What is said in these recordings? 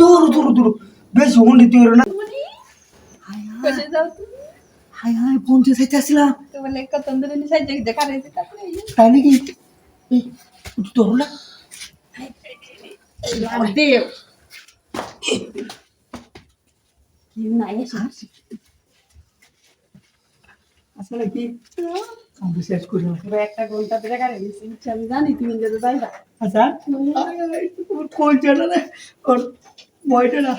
দূর দূর দূর। বেশ হুন্ডি তুই না। কোথায় যাও তুমি? হাই হাই পৌঁছে যাইতে আসলাম। তোমার লেখ কত ধরে নি সাইড দেখতে কারে তারপরে তাই নাকি? একটু ধরো না। এসে। আসলে কি? শেষ করি একটা ঘণ্টা ধরে কারে আমি জানি তুমি যদি যাইবা। আচ্ছা। কোন জানা না ওর বইটা না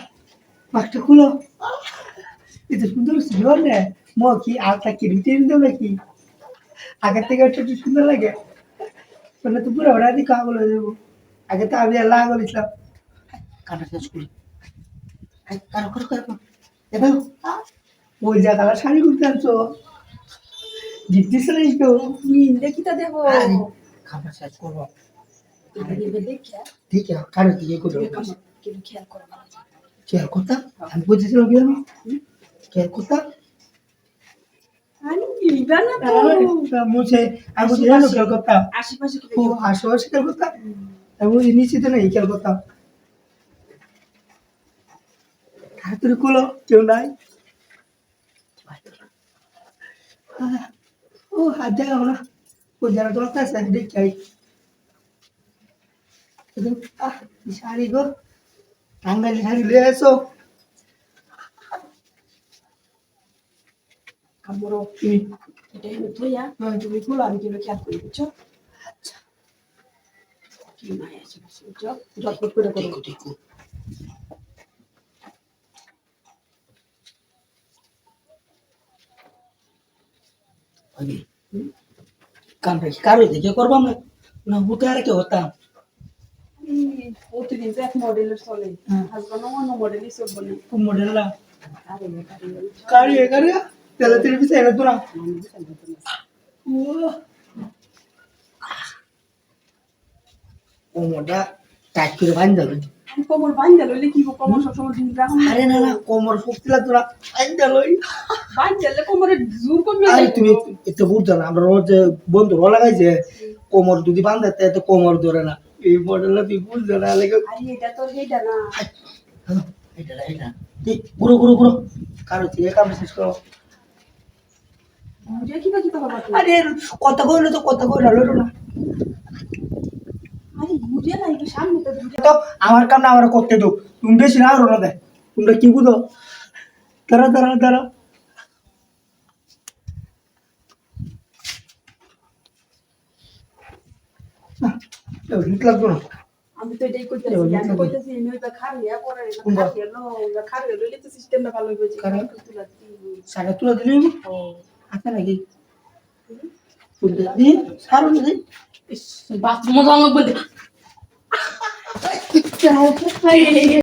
বাঘটা খুলো। সুন্দর ছিল না। ম কি আলতা কি রুটি দেবো নাকি? আগের থেকে একটু একটু সুন্দর লাগে। মানে তো পুরো ওরা দিকে আগল হয়ে যাব। আগে তো আমি আল্লাহ আগল ইসলাম কাটা শেষ করি। কারও কারও কারও এবার ওই জায়গাটা শাড়ি করতে আনছো। জিজ্ঞেস নাই তো তুমি দেখিতা দেবো। আরে, খাবার শেষ করব। ঠিক আছে কারও দিকে করব কিন্তু খেয়াল করো কেয়ার করতাম আমি বুঝেছিলাম কি আমি কেয়ার করতাম নিশ্চিত নেই কেয়ার করতাম তাড়াতাড়ি কুলো কেউ নাই। ও হাত জায়গা না ও যারা দেখি এই শাড়ি গো। টাঙ্গালি শাড়ি লিয়ে এসো। কামড়ো। তুমি এটা এনে থইয়া তুমি খুলো আমি কিন্তু খেয়াল করি বুঝছ? আচ্ছা। কি নাই আশেপাশে বুঝছ? জটপট করে করো। দেখো দেখো। আগে। কামটা কি কারও দেখে করবাম না না হুতে আর কি হতাম। প্রতিদিন এক মডেলের চলে হ্যাঁ। হাজবেন্ড অন্য মডেলই সব বলে কোন মডেল না কারি কারি তেলে তেলে পিছে এনে তোরা ও টাইট করে বাঁধ দেবে কোমর বান্ধা লইলে কি কোমর সবসময় ঢিল রাখো আরে না না কোমর শক্তি লাগে তোরা বাঁধ দেলই বান্ধলে কোমরে জোর কমে আরে তুমি এটা বুঝছ না আমরা রোজ বন্ধু রো লাগাইছে কোমর যদি বাঁধে এত কোমর ধরে না এই মডেলটা তুই বুঝছ না লেগে আরে এটা তো না। এটা এটা কারও থেকে কাম শেষ করো। আরে কথা কইলে তো কথা কইলে লড়ো না। বুঝে না একটু তো বুঝে আমার কাম না আমার করতে দাও তুমি বেশি না রো না দে। তোমরা কি বুঝো? দাঁড়া দাঁড়া দাঁড়া। হিট লাগতো না আমি তো এটাই কইতাছি আমি কইতাছি আমি ওইটা খারিয়া পরে? খারিয়া লো খারিয়া লইলে তো সিস্টেমটা ভালো হইবে? তুলা সাড়ে তুলে দিলি ও আছে নাকি দিই সারো দিই বাথরুমে লাগবে